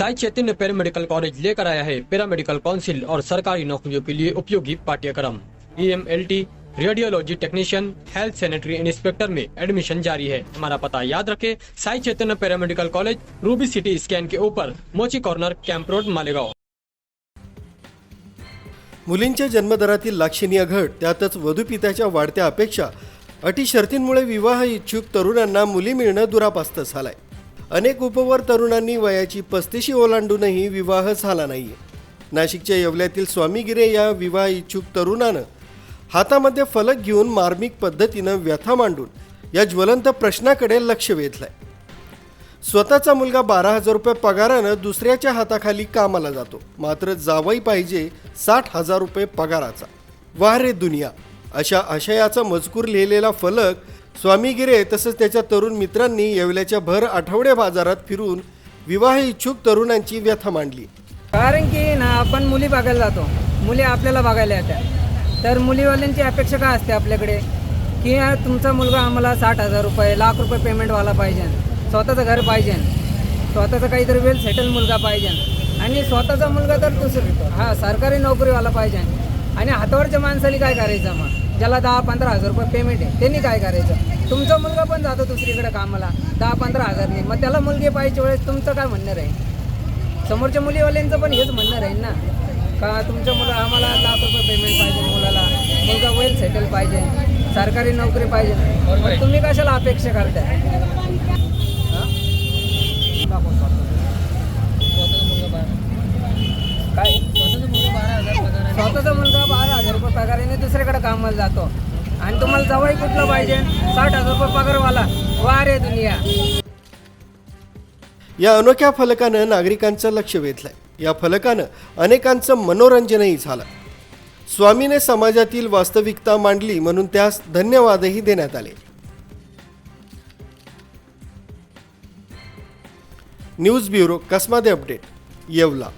Sai Chaitanya paramedical college लेकर आया है पैरामेडिकल काउंसिल और सरकारी नौकरियों के लिए उपयोगी पाठ्यक्रम। E M L T radiology technician health sanitary inspector में एडमिशन जारी है। हमारा पता याद रखें Sai Chaitanya paramedical college Ruby city scan के ऊपर मोची कॉर्नर कैंप रोड मालेगाव। मुलींच्या जन्मदरातील लाक्षणीय घट त्यातच वधूपित्याच्या वाढत्या अपेक्षा अटी शर्तींमुळे विवाह इच्छुक तरुणांना मुली मिळणं दुरापास्त झालंय. अनेक उपवर तरुणांनी वयाची पस्तीशी ओलांडूनही विवाह झाला नाही. नाशिकच्या येवल्यातील स्वामीगिरे या विवाह इच्छुक तरुणानं हातामध्ये फलक घेऊन मार्मिक पद्धतीनं व्यथा मांडून या ज्वलंत प्रश्नाकडे लक्ष वेधलंय. स्वतःचा मुलगा बारा हजार रुपये पगारानं दुसऱ्याच्या हाताखाली कामाला जातो. मात्र जावई पाहिजे साठ हजार रुपये पगाराचा. वाह रे दुनिया! अशा आशयाचा मजकूर लिहिलेला फलक स्वामीगिरे तसंच त्याच्या तरुण मित्रांनी येवल्याच्या भर आठवडे बाजारात फिरून विवाह इच्छुक तरुणांची व्यथा मांडली. कारण की ना आपण मुली बघायला जातो. मुली आपल्याला बघायला येतात. तर मुलीवाल्यांची अपेक्षा काय असते आपल्याकडे? की तुमचा मुलगा आम्हाला साठ हजार रुपये लाख रुपये पेमेंटवाला पाहिजे. स्वतःचं घर पाहिजे. स्वतःचं काहीतरी वेल सेटल मुलगा पाहिजे. आणि स्वतःचा मुलगा तर दुसरं हा सरकारी नोकरीवाला पाहिजे. आणि हातावरच्या माणसाने काय करायचं मग? ज्याला दहा पंधरा हजार रुपये पेमेंट आहे त्यांनी काय करायचं? तुमचा मुलगा पण जातो दुसरीकडे कामाला दहा पंधरा हजारनी. मग त्याला मुलगी पाहिजे वेळेस तुमचं काय म्हणणं आहे समोरच्या मुलीवाल्यांचं पण हेच म्हणणं राहील ना? का तुमच्या मुलं आम्हाला लाख रुपये पेमेंट पाहिजे मुलाला. मुलगा वेल सेटल पाहिजे. सरकारी नोकरी पाहिजे. तुम्ही कशाला अपेक्षा करताय हा? काय स्वतःचा मुलगा बारा हजार रुपये पगाराने कामाला जातो. आणि तुम्हाला जवळ कुठलं पाहिजे? साठ हजार रुपये पगारवाला. वा रे दुनिया. या अनोख्या फलकानं नागरिकांचं लक्ष वेधलंय. या फलकानं अनेकांचं मनोरंजनही झालं. स्वामीने समाजातील वास्तविकता मांडली म्हणून त्यास धन्यवादही देण्यात आले. News bureau Kasmade update Yeola.